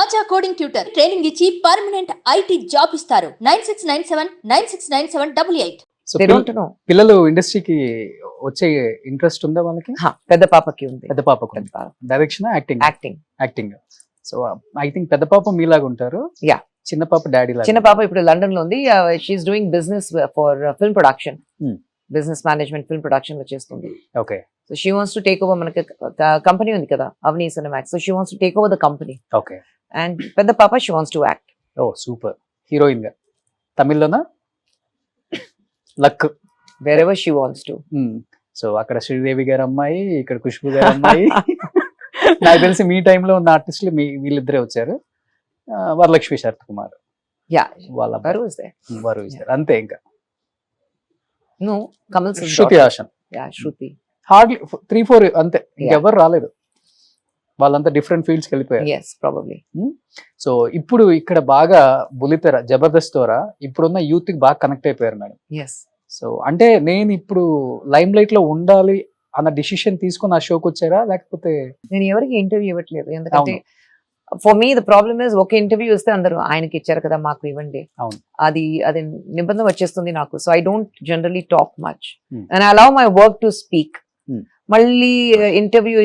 ఆచా coding tutor training ఇచ్చి permanent IT job ఇస్తారు. Nine six nine seven nine six nine seven double eight. So they don't know పిల్లలు ఇండస్ట్రీకి వచ్చే interest ఉందా వాళ్ళకి? పెద్ద పాపకి ఉంది. పెద్ద పాపకు direction acting acting acting so I think పెద్ద పాప మీలాగా ఉంటారు. Yeah. చిన్న పాప డాడీ చిన్న పాప ఇప్పుడు లండన్లో ఉంది. Uh, she's doing business for film production. Business management film ప్రొడక్షన్లో చేస్తుంది. Okay so she wants to take over మనకి కంపెనీ ఉంది కదా Avani Cinemax so she wants to take over the company okay and పెద్ద పాప షీ వాంట్స్ టు యాక్ట్ ఓ super హీరోయిన్గా. తమిళ్ళోనా? Luck. Wherever she wants to so అక్కడ శ్రీదేవి గారి అమ్మాయి ఇక్కడ ఖుష్బు గారి అమ్మాయి. నాకు తెలిసి మీ టైంలో ఉన్న ఆర్టిస్టులు మీ వీళ్ళిద్దరే వచ్చారు. వరలక్ష్మి శరత్ కుమార్ యా వాళ్ళ ఇచ్చారు అంతే ఇంకా. No Kamal Shruti Haasan yeah Shruti hardly three four అంతే. ఇంకెవరు రాలేదు. వాళ్ళంతా డిఫరెంట్ ఫీల్డ్స్కి వెళ్ళిపోయారు ఎస్ ప్రాబబ్లీ సో ఇప్పుడు ఇక్కడ బాగా బులితెర జబర్దస్త్ ద్వారా ఇప్పుడున్న యూత్కి బాగా కనెక్ట్ అయిపోయారు మేడం. ఎస్ సో అంటే నేను ఇప్పుడు లైమ్ లైట్లో ఉండాలి అన్న డిసిషన్ తీసుకుని ఆ షోకి వచ్చారా? లేకపోతే నేను ఎవరికి ఇంటర్వ్యూ ఇవ్వట్లేదు. ఎందుకంటే for me the problem is ఒక ఇంటర్వ్యూ వస్తే అందరూ ఆయనకి ఇచ్చారు కదా మాకు ఇవ్వండి. అది అది నిబంధన వచ్చేస్తుంది నాకు. So I don't generally talk much. And allow my work to speak. మళ్ళీ ఇంటర్వ్యూ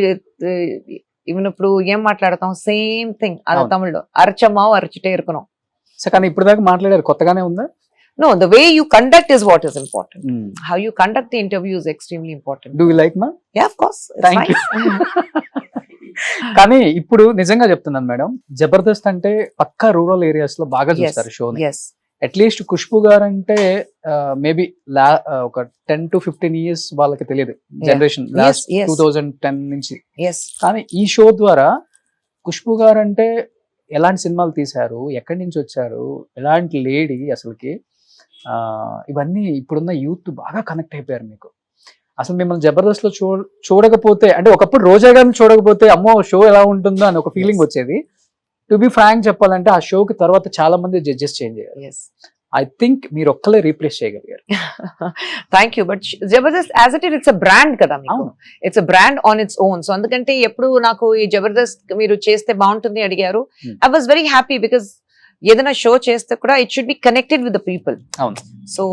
ఇవ్వనప్పుడు ఏం మాట్లాడతాం? సేమ్ థింగ్ అది. తమిళ్ళో. అరచమా అరచిటే ఇరుకున్నాం సో కానీ ఇప్పుడు దాకా మాట్లాడారు. కొత్తగానే ఉందా? No the way you conduct is what is important how you conduct the interview is extremely important do like మా యా ఆఫ్ కోర్స్. కానీ ఇప్పుడు నిజంగా చెప్తున్నాను మేడం జబర్దస్త్ అంటే పక్కా రూరల్ ఏరియాస్లో బాగా చూస్తారు ఎస్ అట్లీస్ట్ ఖుష్బు గారు అంటే మేబీ లా ఒక టెన్ టు ఫిఫ్టీన్ ఇయర్స్ వాళ్ళకి తెలియదు. Generation last. Two thousand ten నుంచి. కానీ ఈ షో ద్వారా ఖుష్బు గారు అంటే ఎలాంటి సినిమాలు తీశారు ఎక్కడి నుంచి వచ్చారు ఎలాంటి లేడీ అసలుకి ఆ, ఇవన్నీ ఇప్పుడున్న యూత్ బాగా కనెక్ట్ అయిపోయారు మీకు. అసలు మిమ్మల్ని జబర్దస్త్లో చూ చూడకపోతే అంటే ఒకప్పుడు రోజా గారిని చూడకపోతే అమ్మో షో ఎలా ఉంటుందో అని ఒక ఫీలింగ్. వచ్చేది. టు బి ఫ్రాంక్ చెప్పాలంటే ఆ షోకి తర్వాత చాలా మంది జడ్జెస్ చేంజ్ అయ్యారు. ఐ థింక్ మీరు ఒక్కలే రీప్లేస్ చేయగలిగారు. Thank you but Jabardasth as it it's a brand కదా. It's a brand on its own so అందుకంటే ఎప్పుడు నాకు ఈ జబర్దస్త్ మీరు చేస్తే బాగుంటుంది అడిగారు. I was very happy because ఏదైనా షో చేస్తే కూడా it should be connected with the people అవును. So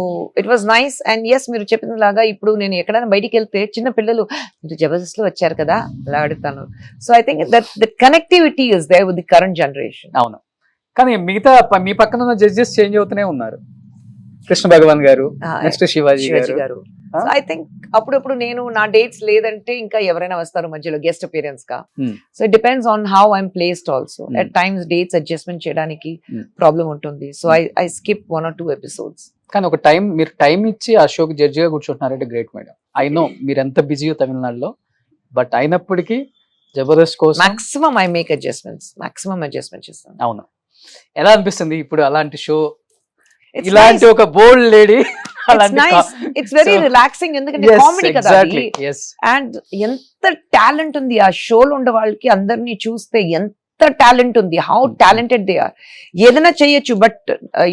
it was nice and yes మీరు చెప్పిన లాగా ఇప్పుడు నేను ఎక్కడైనా బయటికి వెళ్తే చిన్న పిల్లలు మీరు జబర్దస్త్లో వచ్చారు కదా? అలా అడుగుతాను. So I think that the connectivity is there with the current generation అవును. కానీ మిగతా మీ పక్కన ఉన్న జడ్జెస్ చేంజ్ అవుతూనే ఉన్నారు. కృష్ణ భగవాన్ గారు నెక్స్ట్ శివాజీ శివాజీ గారు. ఐ థింక్ అప్పుడప్పుడు నేను నా డేట్స్ లేదంటే ఇంకా ఎవరైనా వస్తారు మధ్యలో గెస్ట్ అపియరెన్స్గా. Hmm. So it depends on how I'm placed also Hmm. At times dates adjustment చేయడానికి Hmm. ప్రాబ్లం ఉంటుంది. So I I skip one or two episodes కానీ ఒక టైం మీరు టైం ఇచ్చి ఆ షోకి జడ్జిగా కూర్చుంటున్నారంటే గ్రేట్ మేడం ఐ నో మీరు ఎంత బిజీయో తమిళనాడులో బట్ అయినప్పటికీ జబర్దస్త్ కోసం maximum I make adjustments maximum adjustment చేస్తాను. అవును. ఎలా అనిపిస్తుంది ఇప్పుడు అలాంటి షో ఇలాంటి. ఒక bold lady It's nice. It's very So- relaxing ఎందుకంటే కామెడీ కదా అండ్ ఎంత టాలెంట్ ఉంది ఆ షోలో ఉండే వాళ్ళకి అందరినీ చూస్తే ఎంత టాలెంట్ ఉంది హౌ. టాలెంటెడ్ దే ఆర్ ఏదైనా చేయొచ్చు uh, but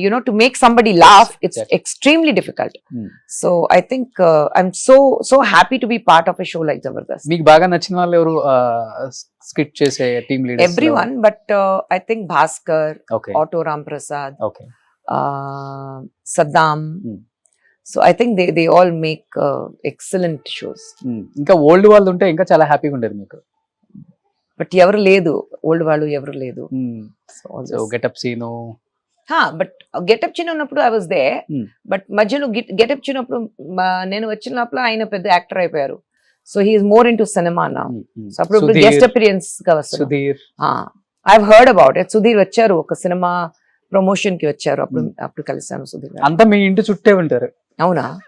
you know to make somebody laugh it's. Extremely difficult. So I think I'm so so happy to be part of a show like Jabardasth మీకు బాగా నచ్చిన వాళ్ళు ఎవరు skit చేసే team leader everyone but I think Bhaskar auto Ram Prasad Saddam. So I think they they all make excellent shows ఇంకా old వాళ్ళు ఉంటే ఇంకా చాలా హ్యాపీగా ఉండేది మీకు? బట్ ఎవరు లేదు. ఓల్డ్ వాళ్ళు ఎవరు లేదు. So getup Seenu but getup చిన్న ఉన్నప్పుడు ఐ వాజ్ దే. బట్ మధ్యలో గెటప్ చిన్నప్పుడు నేను వచ్చినప్పుడు ఆయన పెద్ద యాక్టర్ అయిపోయారు. So he's more into cinema నా సో అప్పుడు guest అపిరియన్స్గా Sudheer. I heard about it Sudheer వచ్చారు. ఒక సినిమా ప్రమోషన్కి వచ్చారు. అప్పుడు Hmm. అప్పుడు కలిసాను సుధీర్. అంతా మీ ఇంటి చుట్టే ఉంటారు. అవునా?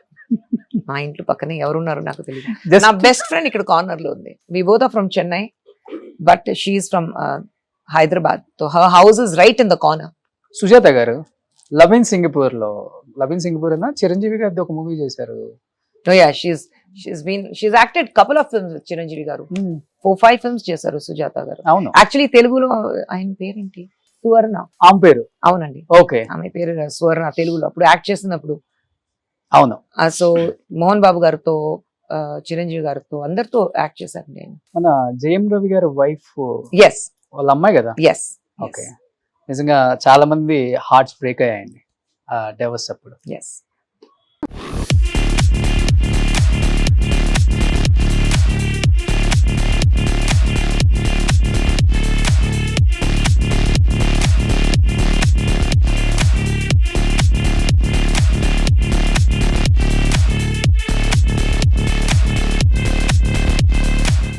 మా ఇంట్లో పక్కనే ఎవరున్నారు నాకు తెలియదు నా బెస్ట్ ఫ్రెండ్ ఇక్కడ కార్నర్లో ఉంది. We both are from Chennai but she's from Hyderabad so her house is right in the corner Sujatha garu love in సింగపూర్లో లవ్ ఇన్ సింగపూర్ అన్న చిరంజీవి గారి ఒక మూవీ చేశారు. Films with చిరంజీవి గారు. ఫోర్ ఫైవ్ ఫిల్మ్స్ చేశారు సుజాత గారు. అవును. యాక్చువల్లీ తెలుగులో ఆయన పేరేంటి? సువర్ణ. ఆమె పేరు? అవునండి. ఓకే ఆమె పేరు సువర్ణ తెలుగులో. అప్పుడు యాక్ట్ చేస్తున్నప్పుడు అవును. సో మోహన్ బాబు గారితో చిరంజీవి గారితో అందరితో యాక్ట్ చేశారు నేను. మన జయం రవి గారి వైఫ్ ఎస్ వాళ్ళ అమ్మాయి కదా? Yes okay. నిజంగా చాలా మంది హార్ట్స్ బ్రేక్ అయ్యాయండి ఆ డెవస్ అప్పుడు. ఎస్